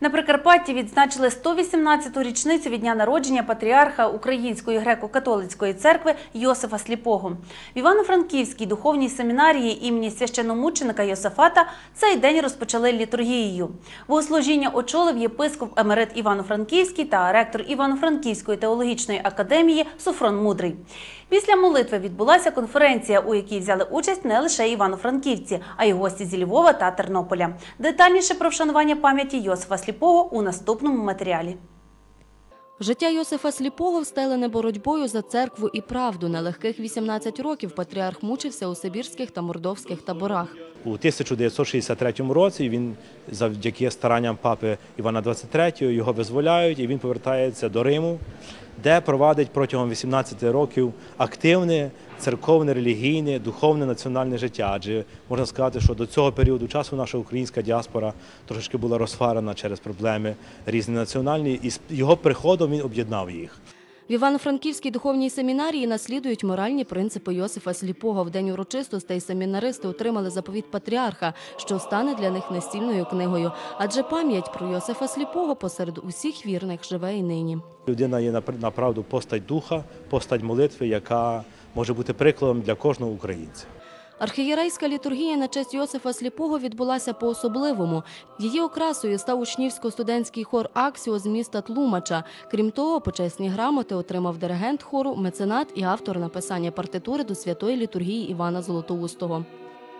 На Прикарпатті відзначили 118-ту річницю від дня народження патріарха Української греко-католицької церкви Йосифа Сліпого. В Івано-Франківській духовній семінарії імені священомученика Йосифата цей день розпочали літургією. Богослужіння очолив єпископ Емерит Івано-Франківський та ректор Івано-Франківської теологічної академії Софрон Мудрий. Після молитви відбулася конференція, у якій взяли участь не лише івано-франківці, а й гості зі Львова та Тернополя. Детальніше про вшанування пам'яті Йосифа Сліпого у наступному матеріалі. Життя Йосифа Сліпого встелене боротьбою за церкву і правду. На легких 18 років патріарх мучився у сибірських та мордовських таборах. У 1963 році він завдяки старанням папи Івана XXIII його визволяють і він повертається до Риму, де провадить протягом 18 років активне церковне, релігійне, духовне національне життя. Адже можна сказати, що до цього періоду часу наша українська діаспора трошечки була розфарена через проблеми різні національні, і з його приходом він об'єднав їх. В Івано-Франківській духовній семінарії наслідують моральні принципи Йосифа Сліпого. В день урочистостей семінаристи отримали заповіт патріарха, що стане для них настільною книгою. Адже пам'ять про Йосифа Сліпого посеред усіх вірних живе і нині. Людина є напр- направду постать духа, постать молитви, яка може бути прикладом для кожного українця. Архієрейська літургія на честь Йосифа Сліпого відбулася по-особливому. Її окрасою став учнівсько-студентський хор Аксіо з міста Тлумача. Крім того, почесні грамоти отримав диригент хору, меценат і автор написання партитури до святої літургії Івана Золотоустого.